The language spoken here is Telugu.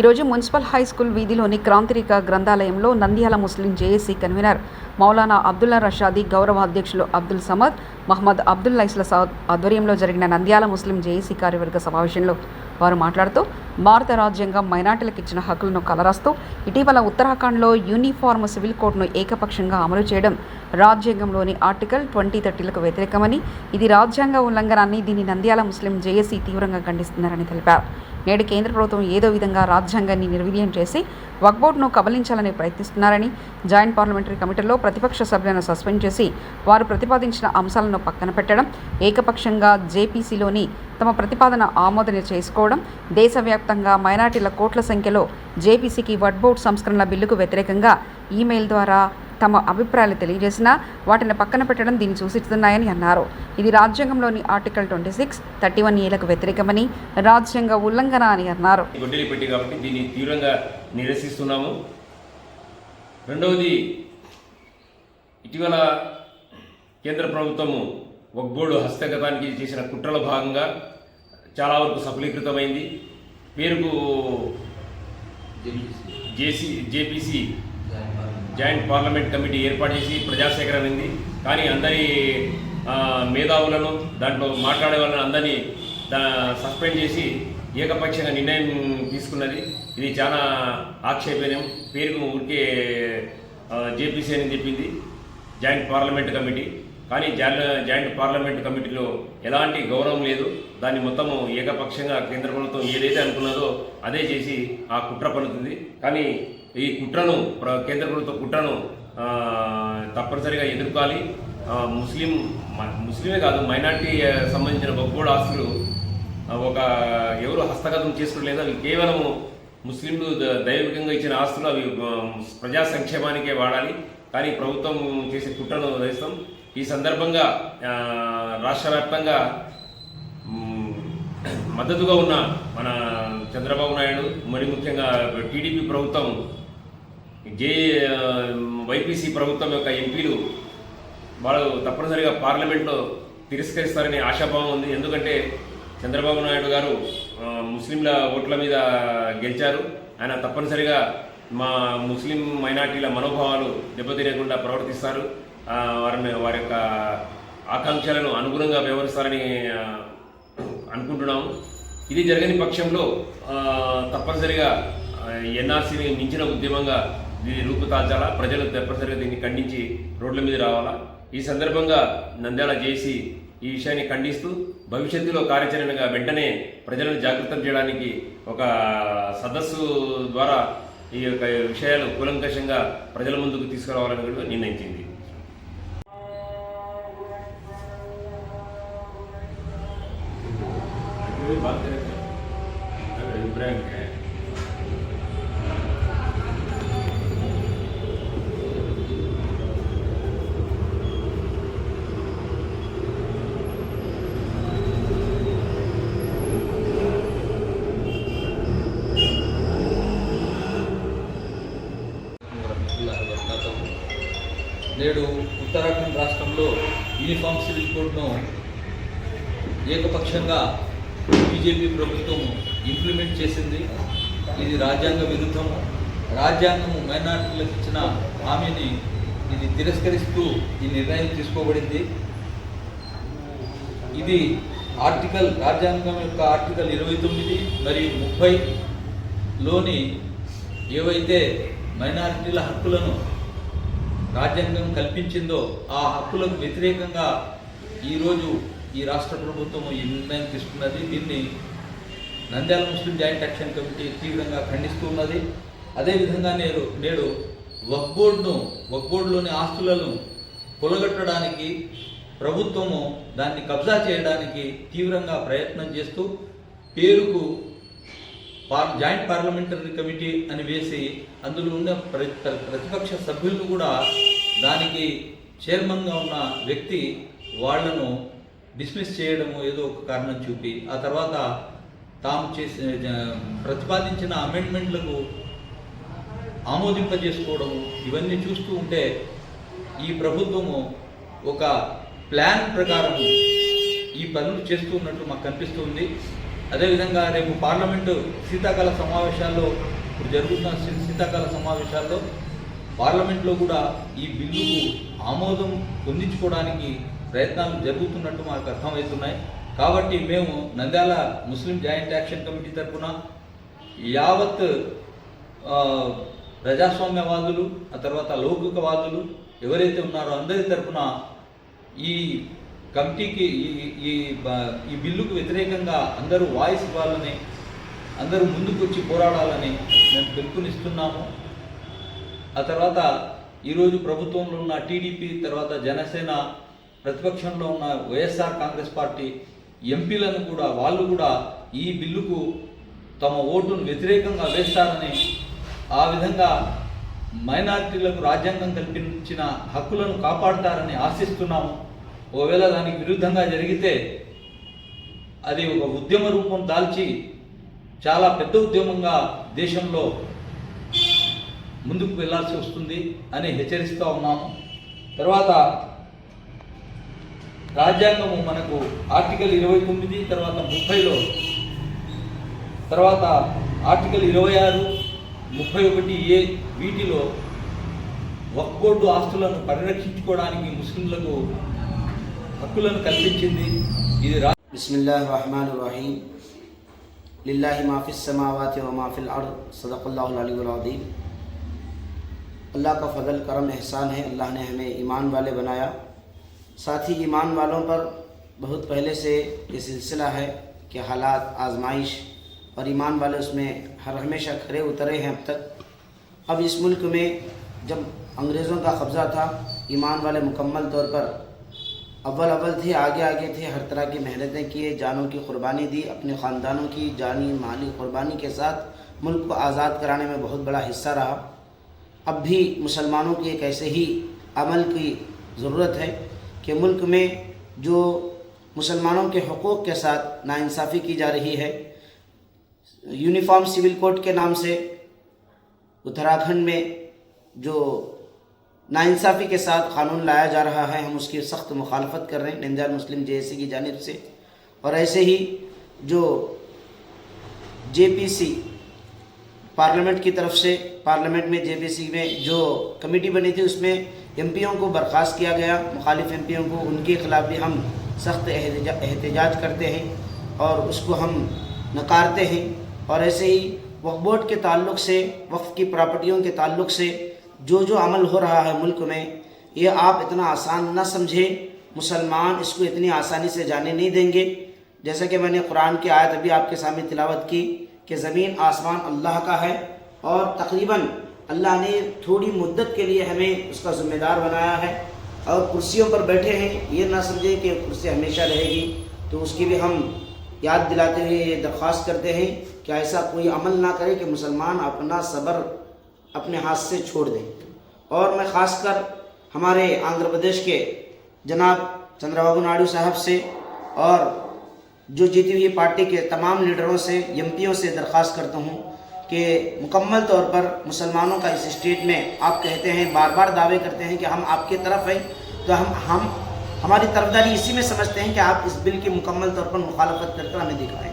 ఈరోజు మున్సిపల్ హై స్కూల్ వీధిలోని క్రాంతిరిక గ్రంథాలయంలో Nandyal Muslim JAC convener Maulana Abdullah Rashadi గౌరవ అధ్యక్షులు అబ్దుల్ సమద్ మహమ్మద్ అబ్దుల్ లైస్ల సౌద్ ఆధ్వర్యంలో జరిగిన నంద్యాల ముస్లిం జేఏసీ కార్యవర్గ సమావేశంలో వారు మాట్లాడుతూ భారత రాజ్యాంగం మైనార్టీలకు ఇచ్చిన హక్కులను కలరాస్తూ ఇటీవల ఉత్తరాఖండ్లో యూనిఫార్మ్ సివిల్ కోడ్ను ఏకపక్షంగా అమలు చేయడం రాజ్యాంగంలోని ఆర్టికల్ ట్వంటీ థర్టీలకు వ్యతిరేకమని ఇది రాజ్యాంగ ఉల్లంఘనాన్ని దీన్ని నంద్యాల ముస్లిం జేఏసీ తీవ్రంగా ఖండిస్తున్నారని తెలిపారు. నేడు కేంద్ర ప్రభుత్వం ఏదో విధంగా రాజ్యాంగాన్ని నిర్వీర్యం చేసి వక్బోర్డ్ను కబలించాలని ప్రయత్నిస్తున్నారని జాయింట్ పార్లమెంటరీ కమిటీలో ప్రతిపక్ష సభ్యులను సస్పెండ్ చేసి వారు ప్రతిపాదించిన అంశాలను పక్కన పెట్టడం ఏకపక్షంగా జేపీసీలోని తమ ప్రతిపాదన ఆమోదన చేసుకోవడం దేశవ్యాప్తంగా మైనార్టీల కోట్ల సంఖ్యలో జేపీసీకి వడ్బోర్డ్ సంస్కరణల బిల్లుకు వ్యతిరేకంగా ఈమెయిల్ ద్వారా తమ అభిప్రాయాలు తెలియజేసినా వాటిని పక్కన పెట్టడం దీన్ని సూచిస్తున్నాయని అన్నారు. ఇది రాజ్యాంగంలోని article twenty six thirty one ఏలకు వ్యతిరేకమని రాజ్యాంగ ఉల్లంఘన అని అన్నారు. కాబట్టి దీన్ని తీవ్రంగా నిరసిస్తున్నాము. రెండవది ఇటీవల కేంద్ర ప్రభుత్వము ఒగ్గోడు హస్తగతానికి చేసిన కుట్రల భాగంగా చాలా వరకు సఫలీకృతమైంది. పేరుకు JC JPC joint parliament committee ఏర్పాటు చేసి ప్రజాసేకరణ ఉంది. కానీ అందరి మేధావులను దాంట్లో మాట్లాడే వాళ్ళని అందరినీ దా సస్పెండ్ చేసి ఏకపక్షంగా నిర్ణయం తీసుకున్నది. ఇది చాలా ఆక్షేపణీయం. పేరుకు ఊరికే జేపీసీ అని చెప్పింది జాయింట్ పార్లమెంట్ కమిటీ. కానీ జా- జాయింట్ పార్లమెంట్ కమిటీలో ఎలాంటి గౌరవం లేదు. దాన్ని మొత్తము ఏకపక్షంగా కేంద్ర ప్రభుత్వం ఏదైతే అనుకున్నదో అదే చేసి ఆ కుట్ర పలుతుంది కానీ ఈ కుట్రను ప్ర- కేంద్ర ప్రభుత్వ కుట్రను తప్పనిసరిగా ఎదుర్కోవాలి. ముస్లిం ముస్లిమే కాదు మైనార్టీ సంబంధించిన గొప్పోడు ఆస్తులు ఒక ఎవరు హస్తగతం చేసుకోలేదు అవి కేవలం ముస్లింలు దైవికంగా ఇచ్చిన ఆస్తులు అవి ప్రజా సంక్షేమానికే వాడాలి. కానీ ప్రభుత్వం చేసే కుట్రను వదిలేస్తాం. ఈ సందర్భంగా రాష్ట్ర వ్యాప్తంగా మద్దతుగా ఉన్న మన చంద్రబాబు నాయుడు మరి ముఖ్యంగా టీడీపీ ప్రభుత్వం జే వైపీసీ ప్రభుత్వం యొక్క ఎంపీలు వాళ్ళు తప్పనిసరిగా పార్లమెంట్లో తిరస్కరిస్తారని ఆశాభావం ఉంది. ఎందుకంటే చంద్రబాబు నాయుడు గారు ముస్లింల ఓట్ల మీద గెలిచారు. ఆయన తప్పనిసరిగా మా ముస్లిం మైనార్టీల మనోభావాలు దెబ్బతినకుండా ప్రవర్తిస్తారు. వారిని వారి యొక్క ఆకాంక్షలను అనుగుణంగా వ్యవహరిస్తారని అనుకుంటున్నాము. ఇది జరగని పక్షంలో తప్పనిసరిగా ఎన్ఆర్సీని మించిన ఉద్యమంగా దీన్ని రూపుతాల్చాలా ప్రజలు తప్పనిసరిగా దీన్ని ఖండించి రోడ్ల మీద రావాలా? ఈ సందర్భంగా నంద్యాల జేసీ ఈ విషయాన్ని ఖండిస్తూ భవిష్యత్తులో కార్యాచరణగా వెంటనే ప్రజలను జాగృతం చేయడానికి ఒక సదస్సు ద్వారా ఈ యొక్క విషయాలు కూలంకషంగా ప్రజల ముందుకు తీసుకురావాలని కూడా నిర్ణయించింది. వరహమతుల్లాహి వబరకాతుహు. నేడు ఉత్తరాఖండ్ రాష్ట్రంలో యూనిఫామ్ సివిల్ కోడ్ను ఏకపక్షంగా బీజేపీ ప్రభుత్వం ఇంప్లిమెంట్ చేసింది ఇది రాజ్యాంగ విరుద్ధము రాజ్యాంగం మైనార్టీలకు ఇచ్చిన హామీని ఇది తిరస్కరిస్తూ ఈ నిర్ణయం తీసుకోబడింది ఇది ఆర్టికల్ రాజ్యాంగం యొక్క ఆర్టికల్ ఇరవై తొమ్మిది మరియు ముప్పైలోని ఏవైతే మైనారిటీల హక్కులను రాజ్యాంగం కల్పించిందో ఆ హక్కులకు వ్యతిరేకంగా ఈరోజు ఈ రాష్ట్ర ప్రభుత్వం ఈ నిర్ణయం తీసుకున్నది. దీన్ని Nandyal Muslim joint action committee తీవ్రంగా ఖండిస్తూ ఉన్నది. అదేవిధంగా నేడు నేడు వక్ బోర్డును వక్ బోర్డులోని ఆస్తులను పొలగట్టడానికి ప్రభుత్వము దాన్ని కబ్జా చేయడానికి తీవ్రంగా ప్రయత్నం చేస్తూ పేరుకు పార్ జాయింట్ పార్లమెంటరీ కమిటీ అని వేసి అందులో ఉన్న ప్ర ప్రతిపక్ష సభ్యులు కూడా దానికి చైర్మన్గా ఉన్న వ్యక్తి వాళ్ళను డిస్మిస్ చేయడము ఏదో ఒక కారణం చూపి ఆ తర్వాత తాము చేసిన ప్రతిపాదించిన అమెండ్మెంట్లకు ఆమోదింపజేసుకోవడము ఇవన్నీ చూస్తూ ఉంటే ఈ ప్రభుత్వము ఒక ప్లాన్ ప్రకారము ఈ పనులు చేస్తూ ఉన్నట్టు మాకు కనిపిస్తుంది అదేవిధంగా రేపు పార్లమెంటు శీతాకాల సమావేశాల్లో ఇప్పుడు జరుగుతున్న శీతాకాల సమావేశాల్లో పార్లమెంట్లో కూడా ఈ బిల్లుకు ఆమోదం పొందించుకోవడానికి ప్రయత్నాలు జరుగుతున్నట్టు మాకు అర్థమవుతున్నాయి. కాబట్టి మేము Nandyal Muslim joint action committee తరఫున యావత్ ప్రజాస్వామ్యవాదులు ఆ తర్వాత లౌకికవాదులు ఎవరైతే ఉన్నారో అందరి తరఫున ఈ కమిటీకి ఈ ఈ ఈ బిల్లుకు వ్యతిరేకంగా అందరూ వాయిస్ ఇవ్వాలని అందరూ ముందుకు వచ్చి పోరాడాలని మేము పిలుపునిస్తున్నాము. ఆ తర్వాత ఈరోజు ప్రభుత్వంలో ఉన్న టీడీపీ తర్వాత జనసేన ప్రతిపక్షంలో ఉన్న వైఎస్ఆర్ కాంగ్రెస్ పార్టీ ఎంపీలను కూడా వాళ్ళు కూడా ఈ బిల్లుకు తమ ఓటును వ్యతిరేకంగా వేస్తారని ఆ విధంగా మైనారిటీలకు రాజ్యాంగం కల్పించిన హక్కులను కాపాడతారని ఆశిస్తున్నాము. ఒకవేళ దానికి విరుద్ధంగా జరిగితే అది ఒక ఉద్యమ రూపం దాల్చి చాలా పెద్ద ఉద్యమంగా దేశంలో ముందుకు వెళ్ళాల్సి వస్తుంది అని హెచ్చరిస్తూ ఉన్నాము. తర్వాత రాజ్యాంగము మనకు ఆర్టికల్ ఇరవై తొమ్మిది తర్వాత ముప్పైలో తర్వాత ఆర్టికల్ ఇరవై ఆరు ముప్పై ఒకటి ఏ వీటిలో వక్ఫ్ ఆస్తులను పరిరక్షించుకోవడానికి ముస్లింలకు హక్కులను కల్పించింది ఇది రా బిస్మిల్లాహ్ రహమాన్ రహీం. لله ما في السماوات وما في الارض صدق اللہ العلی اللہ کا فضل کرم احسان ہے اللہ نے ہمیں ایمان والے بنایا ساتھ ہی ایمان والوں پر بہت پہلے سے یہ سلسلہ ہے کہ حالات آزمائش اور ایمان والے اس میں ہر ہمیشہ کھڑے اترے ہیں اب تک اب اس ملک میں جب انگریزوں کا قبضہ تھا ایمان والے مکمل طور پر اول اول تھے، آگے آگے تھے، ہر طرح کی محنتیں کیے، جانوں کی قربانی دی، اپنے خاندانوں کی، جانی مالی قربانی کے ساتھ ملک کو آزاد کرانے میں بہت بڑا حصہ رہا۔ اب بھی مسلمانوں کی ایک ایسے ہی عمل کی ضرورت ہے کہ ملک میں جو مسلمانوں کے حقوق کے ساتھ ناانصافی کی جا رہی ہے، یونیفارم سول کوڈ کے نام سے، اتراکھنڈ میں جو ناانصافی کے ساتھ قانون لایا جا رہا ہے، ہم اس کی سخت مخالفت کر رہے ہیں ننجار مسلم جے سی کی جانب سے۔ اور ایسے ہی جو جے پی سی پارلیمنٹ کی طرف سے، پارلیمنٹ میں جے پی سی میں جو کمیٹی بنی تھی، اس میں ایم پیوں کو برخاست کیا گیا۔ مخالف ایم پیوں کو ان کے خلاف بھی ہم سخت احتجاج کرتے ہیں اور اس کو ہم نکارتے ہیں۔ اور ایسے ہی وقف بورڈ کے تعلق سے وقف کی پراپرٹیوں کے تعلق سے جو جو عمل ہو رہا ہے ملک میں، یہ آپ اتنا آسان نہ سمجھیں۔ مسلمان اس کو اتنی آسانی سے جانے نہیں دیں گے۔ جیسا کہ میں نے قرآن کی آیت ابھی آپ کے سامنے تلاوت کی کہ زمین آسمان اللہ کا ہے اور تقریباً اللہ نے تھوڑی مدت کے لیے ہمیں اس کا ذمہ دار بنایا ہے۔ اور کرسیوں پر بیٹھے ہیں، یہ نہ سمجھیں کہ کرسی ہمیشہ رہے گی۔ تو اس کی بھی ہم یاد دلاتے ہوئے یہ درخواست کرتے ہیں کہ ایسا کوئی عمل نہ کرے کہ مسلمان اپنا صبر اپنے ہاتھ سے چھوڑ دیں۔ اور میں خاص کر ہمارے آندھرا پردیش کے جناب چندرا بابو نائڈو صاحب سے اور جو جیتی ہوئی پارٹی کے تمام لیڈروں سے یمپیوں سے درخواست کرتا ہوں کہ مکمل طور پر مسلمانوں کا اس اسٹیٹ میں آپ کہتے ہیں، بار بار دعوے کرتے ہیں کہ ہم آپ کی طرف ہیں۔ تو ہم ہم، ہماری طرفداری اسی میں سمجھتے ہیں کہ آپ اس بل کی مکمل طور پر مخالفت کر کر ہمیں دکھائیں۔